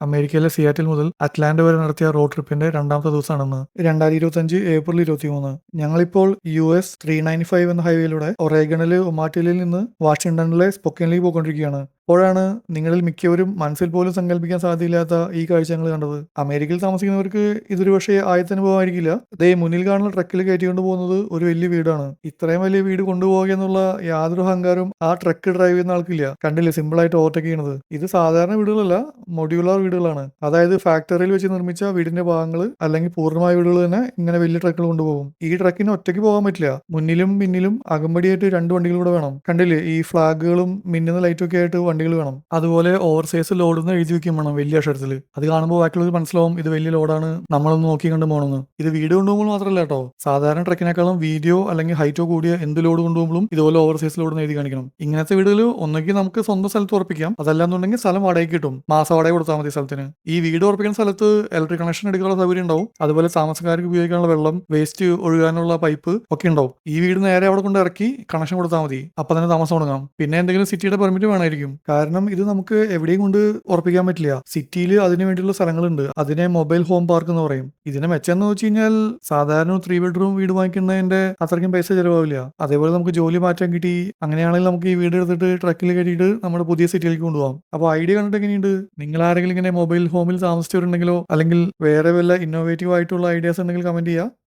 അമേരിക്കയിലെ സിയാറ്റിൽ മുതൽ അറ്റ്ലാന്റ വരെ നടത്തിയ റോഡ് ട്രിപ്പിന്റെ രണ്ടാമത്തെ ദിവസമാണെന്ന് രണ്ടായിരത്തി ഇരുപത്തഞ്ച് ഏപ്രിൽ ഇരുപത്തിമൂന്ന്. ഞങ്ങളിപ്പോൾ U S three ninety five എന്ന ഹൈവേയിലൂടെ ഒറേഗണിലെ ഒമാറ്റിലിൽ നിന്ന് വാഷിംഗ്ടണിലെ സ്പൊക്കനിലേക്ക് പോയിക്കൊണ്ടിരിക്കുകയാണ്. അപ്പോഴാണ് നിങ്ങളിൽ മിക്കവരും മനസ്സിൽ പോലും സങ്കല്പിക്കാൻ സാധ്യതയില്ലാത്ത ഈ കാഴ്ച ഞങ്ങൾ കണ്ടത്. അമേരിക്കയിൽ താമസിക്കുന്നവർക്ക് ഇതൊരു പക്ഷേ ആയത്തനുഭവമായിരിക്കില്ല. ദേ മുന്നിൽ കാണുന്ന ട്രക്കിൽ കയറ്റിക്കൊണ്ട് പോകുന്നത് ഒരു വലിയ വീടാണ്. ഇത്രയും വലിയ വീട് കൊണ്ടുപോകുക എന്നുള്ള യാതൊരു അഹങ്കാരവും ആ ട്രക്ക് ഡ്രൈവ് ചെയ്യുന്ന ആൾക്കില്ല. കണ്ടില്ലേ സിമ്പിൾ ആയിട്ട് ഓവർടേക്ക് ചെയ്യുന്നത്. ഇത് സാധാരണ വീടുകളല്ല മൊഡ്യൂളാർ വീടുകളാണ്. അതായത് ഫാക്ടറിയിൽ വെച്ച് നിർമ്മിച്ച വീടിന്റെ ഭാഗങ്ങൾ അല്ലെങ്കിൽ പൂർണമായ വീടുകൾ തന്നെ ഇങ്ങനെ വലിയ ട്രക്കുകൾ കൊണ്ടുപോകും. ഈ ട്രക്കിന് ഒറ്റയ്ക്ക് പോകാൻ പറ്റില്ല. മുന്നിലും പിന്നിലും അകമ്പടിയായിട്ട് രണ്ട് വണ്ടികൾ കൂടെ വേണം. കണ്ടില്ലേ ഈ ഫ്ലാഗുകളും മിന്നുന്ന ലൈറ്റും ഒക്കെ ആയിട്ട് വണ്ടികൾ വേണം. അതുപോലെ ഓവർ സൈസ് ലോഡ് എന്ന് എഴുതി വെക്കും വേണം വലിയ അക്ഷരത്തിൽ അത് കാണുമ്പോൾ ബാക്കിയുള്ളവർ മനസ്സിലാവും ഇത് വലിയ ലോഡാണ് നമ്മളൊന്ന് നോക്കി കണ്ട് പോകണമെന്ന് ഇത് വീട് കൊണ്ടുപോകുമ്പോൾ മാത്രമല്ല കേട്ടോ. സാധാരണ ട്രക്കിനേക്കാളും വീഡിയോ അല്ലെങ്കിൽ ഹൈറ്റോ കൂടിയ എന്ത് ലോഡ് കൊണ്ടുപോകുമ്പോഴും ഇതുപോലെ ഓവർ സൈസ് ലോഡ് എഴുതി കാണിക്കണം. ഇങ്ങനത്തെ വീടുകൾ ഒന്നെങ്കിൽ നമുക്ക് സ്വന്തം സ്ഥലത്ത് ഉറപ്പിക്കാം. അതല്ലാന്നുണ്ടെങ്കിൽ സ്ഥലം വാടകയ്ക്ക് കിട്ടും. മാസ വാടക കൊടുത്താൽ മതി സ്ഥലത്തിന്. ഈ വീട് ഉറപ്പിക്കുന്ന സ്ഥലത്ത് ഇലക്ട്രിക് കണക്ഷൻ എടുക്കാനുള്ള സൗകര്യം ഉണ്ടാവും. അതുപോലെ താമസക്കാർക്ക് ഉപയോഗിക്കാനുള്ള വെള്ളം വേസ്റ്റ് ഒഴുകാനുള്ള പൈപ്പ് ഒക്കെ ഉണ്ടാവും. ഈ വീട് നേരെ അവിടെ കൊണ്ട് ഇറക്കി കണക്ഷൻ കൊടുത്താൽ മതി. അപ്പൊ തന്നെ താമസം തുടങ്ങാം പിന്നെ എന്തെങ്കിലും സിറ്റിയുടെ പെർമിറ്റ് വേണമായിരിക്കും. കാരണം ഇത് നമുക്ക് എവിടെയും കൊണ്ട് ഉറപ്പിക്കാൻ പറ്റില്ല. സിറ്റിയിൽ അതിന് വേണ്ടിയുള്ള സ്ഥലങ്ങളുണ്ട്. അതിനെ മൊബൈൽ ഹോം പാർക്ക് എന്ന് പറയും. ഇതിനെ മെച്ചം എന്ന് വെച്ച് കഴിഞ്ഞാൽ സാധാരണ ത്രീ ബെഡ്റൂം വീട് വാങ്ങിക്കുന്നതിന്റെ അത്രയ്ക്കും പൈസ ചെലവാവില്ല. അതേപോലെ നമുക്ക് ജോലി മാറ്റാൻ കിട്ടി. അങ്ങനെയാണെങ്കിൽ നമുക്ക് ഈ വീട് എടുത്തിട്ട് ട്രക്കിൽ കയറ്റിയിട്ട് നമ്മുടെ പുതിയ സിറ്റിയിലേക്ക് കൊണ്ടുപോകാം. അപ്പോൾ ഐഡിയ കണ്ടിട്ട് എങ്ങനെയുണ്ട്? നിങ്ങൾ ആരെങ്കിലും ഇങ്ങനെ മൊബൈൽ ഹോമിൽ താമസിച്ചവരുണ്ടെങ്കിലോ? അല്ലെങ്കിൽ വേറെ വല്ല ഇന്നോവേറ്റീവ് ആയിട്ടുള്ള ഐഡിയാസ് ഉണ്ടെങ്കിൽ കമന്റ് ചെയ്യുക.